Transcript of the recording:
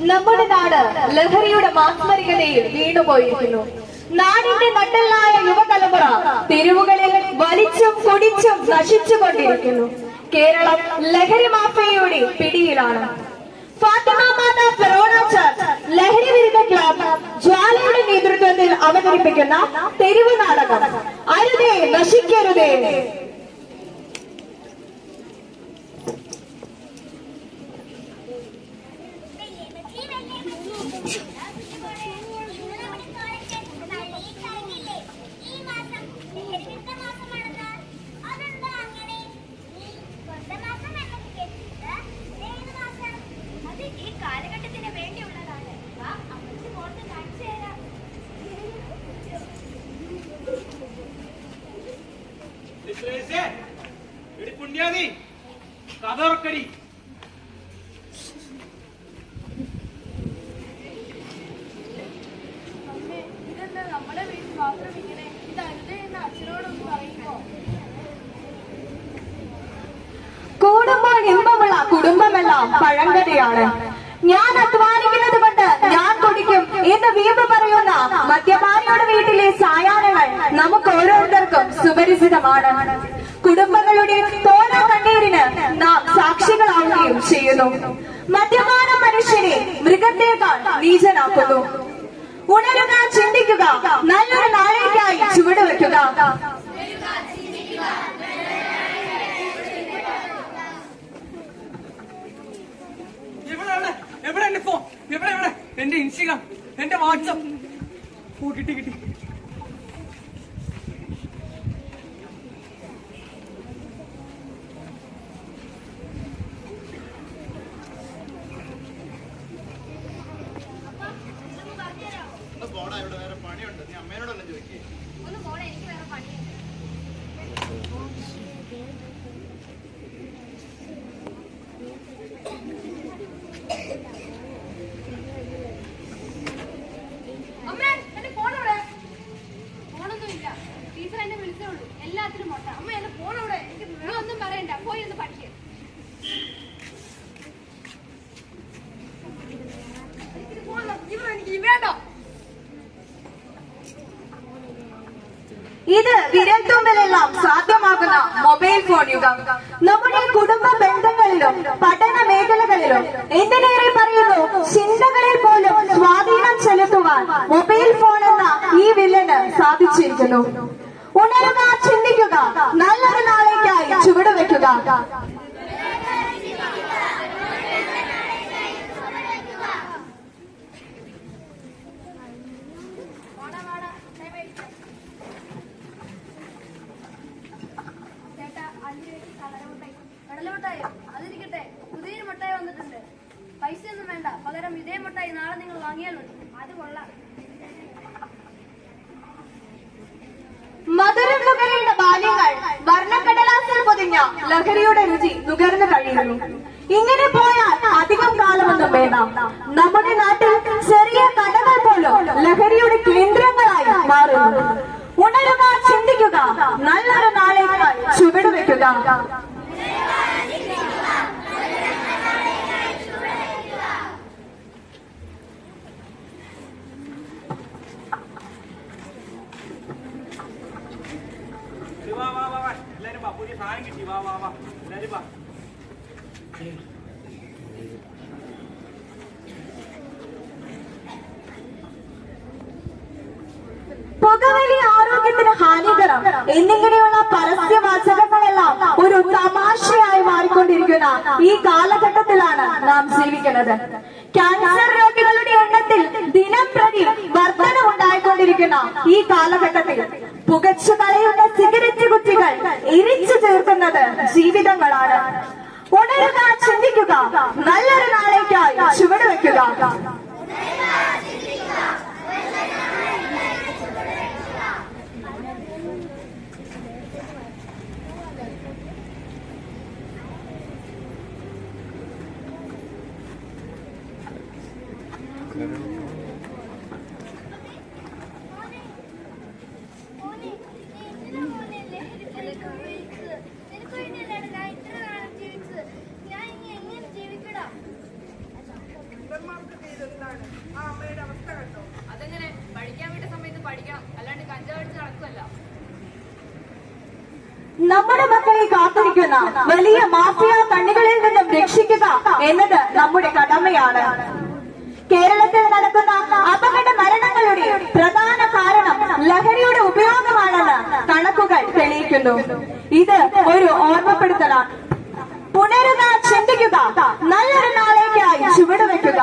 നമ്മുടെ നാട് ലഹരിയുടെ മാസ്മരികതയിൽ വീണുപോയിരിക്കുന്നു. നാടിന്റെ നട്ടല്ലായ യുവതലമുറ തെരുവുകളിൽ വലിച്ചും കുടിച്ചും നശിച്ചുകൊണ്ടിരിക്കുന്നു. കേരളം ലഹരി മാഫിയയുടെ പിടിയിലാണ്. ഫാത്തിമ മാതാ ലഹരി വിരുദ്ധ ജ്വാലയുടെ നേതൃത്വത്തിൽ അവതരിപ്പിക്കുന്ന തെരുവ് നാടകം. അരുതേ നശിക്കരുതേ. അച്ഛനോടൊന്ന് കഥറക്കടി കൂടുമ്പോൾ ഇമ്പമുള്ള കുടുംബമെല്ലാം പഴങ്കഥയാണ്. ഞാൻ അധ്വാനിക്കുന്നത് കൊണ്ട് ഞാൻ കുടിക്കും എന്ന് വീമ്പ് പറയുന്ന മദ്യപാനിയുടെ വീട്ടിലെ സായാഹ്നങ്ങൾ നമുക്ക് ഓരോരുത്തർക്കും സുപരിചിതമാണ്. കുടുംബങ്ങളുടെ തോന നാം സാക്ഷികളാവുകയും ചെയ്യുന്നു. മദ്യപാന മനുഷ്യനെ മൃഗത്തേക്കാൾ നീചനാക്കുന്നു. ഉണരുക ചിന്തിക്കുക നല്ലൊരു നാളേക്കായി ചുവടുവെക്കുക എവിടെ എന്റെ ഫോൺ എവിടെ എവിടെ എന്റെ ഇൻസ്റ്റഗ്രാം എന്റെ വാട്സപ്പ്. കിട്ടി കിട്ടി. നീ അമ്മേനോടല്ലേ ചോദിക്കേ. ഒന്ന് മോളെ എനിക്ക് വേറെ പണിയുണ്ട്. ടീച്ചർ എന്നെ വിളിച്ചേ ഉള്ളൂ. എല്ലാത്തിനും മൊട്ട. അമ്മ എന്റെ ഫോൺ ഇവിടെ എനിക്ക് ഇത് വിരൽത്തുമ്പിലെല്ലാം സാധ്യമാകുന്ന മൊബൈൽ ഫോൺ യുഗം. നമ്മുടെ കുടുംബ ബന്ധങ്ങളിലും പഠന മേഖലകളിലും എന്തിനേറെ പറയുന്നു? ചിന്തകളിൽ പോലും സ്വാധീനം ചെലുത്തുവാൻ മൊബൈൽ ഫോൺ എന്ന ഈ വില്ലന് സാധിച്ചിരിക്കുന്നു. ഉണരുക ചിന്തിക്കുക നല്ലൊരു നാളേക്കായി ചുവടുവെക്കുക. ഇതേ നാളെ നിങ്ങൾ വാങ്ങിയാൽ മതി അത് കൊള്ളാം. മധുരം നുകരേണ്ട ബാല്യങ്ങൾ വർണക്കടലാസിൽ പൊതിഞ്ഞ ലഹരിയുടെ രുചി നുകർന്നു കഴിയുന്നു. ഇങ്ങനെ പോയാൽ അധികം കാലമൊന്നും വേണ്ട. നമ്മുടെ നാട്ടിൽ ചെറിയ കടകൾ പോലും ലഹരിയുടെ കേന്ദ്രങ്ങളായി മാറുന്നു. ഉണരുക ചിന്തിക്കുക നല്ലൊരു നാളേക്കായി ചുവടുവെക്കുക എടി വാ വാ വാ വാ എല്ലാരും വാ പുതിയ സാധനം കിട്ടി വാ വാ. വാ. ആരോഗ്യത്തിന് ഹാനികരം. ഒരു തമാശയായി മാറിക്കൊണ്ടിരിക്കുന്ന ഈ കാലഘട്ടത്തിലാണ് നാം ജീവിക്കുന്നത്. ക്യാൻസർ രോഗികളുടെ എണ്ണത്തിൽ ദിനംപ്രതി വർധന വർധനമുണ്ടായിക്കൊണ്ടിരിക്കുന്ന ഈ കാലഘട്ടത്തിൽ പുകച്ചു കളയുന്ന സിഗരറ്റ് കുറ്റികൾ എരിച്ചു ചേർക്കുന്നത് ജീവിതങ്ങളാണ്. ഉണരുക ചിന്തിക്കുക നല്ലൊരു നാളേക്കായി ചുവട് വെക്കുക Thank മോനെ, നമ്മുടെ മക്കളെ കാത്തിരിക്കുന്ന വലിയ മാഫിയ കണ്ണികളിൽ നിന്നും രക്ഷിക്കുക എന്നത് നമ്മുടെ കടമയാണ്. കേരളത്തിൽ നടക്കുന്ന അപകട മരണങ്ങളുടെ പ്രധാന കാരണം ലഹരിയുടെ ഉപയോഗമാണെന്ന് കണക്കുകൾ തെളിയിക്കുന്നു. ഇത് ഒരു ഓർമ്മപ്പെടുത്തലാണ്. പുനരുക ചിന്തിക്കുക. നല്ലൊരു നാളേക്കായി ചുവടുവെക്കുക